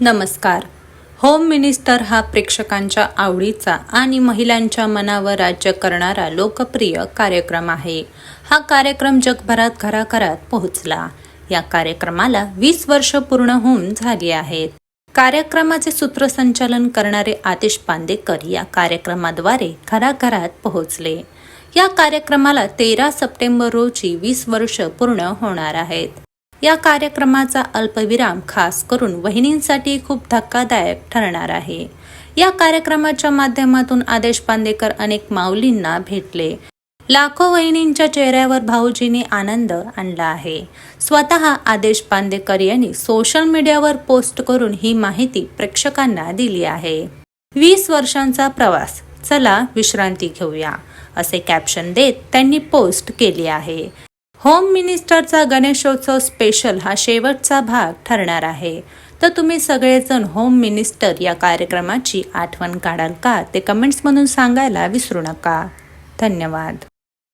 नमस्कार. Home minister हा प्रेक्षकांच्या आवडीचा आणि महिलांच्या मनावर राज्य करणारा लोकप्रिय कार्यक्रम आहे. हा कार्यक्रम जगभरात घराघरात पोहोचला. या कार्यक्रमाला वीस वर्ष पूर्ण होऊन झाली आहेत. कार्यक्रमाचे सूत्रसंचालन करणारे आतिश पांदेकर या कार्यक्रमाद्वारे घराघरात पोहोचले. या कार्यक्रमाला तेरा सप्टेंबर रोजी वीस वर्ष पूर्ण होणार आहेत. या कार्यक्रमाचा अल्पविराम खास करून वहिनींसाठी खूप धक्कादायक ठरणार आहे. या कार्यक्रमाच्या माध्यमातून आदेश पांदेकर अनेक माऊलींना भेटले. लाखो वहिनींच्या चेहऱ्यावर भाऊजीने आनंद आणला आहे. स्वतः आदेश पांदेकर यांनी सोशल मीडियावर पोस्ट करून ही माहिती प्रेक्षकांना दिली आहे. वीस वर्षांचा प्रवास. चला विश्रांती घेऊया. असे कॅप्शन देत त्यांनी पोस्ट केली आहे. होम मिनिस्टरचा गणेशोत्सव स्पेशल हा शेवटचा भाग ठरणार आहे. तर तुम्ही सगळेजण होम मिनिस्टर या कार्यक्रमाची आठवण काढाल का? ते कमेंट्समधून सांगायला विसरू नका. धन्यवाद.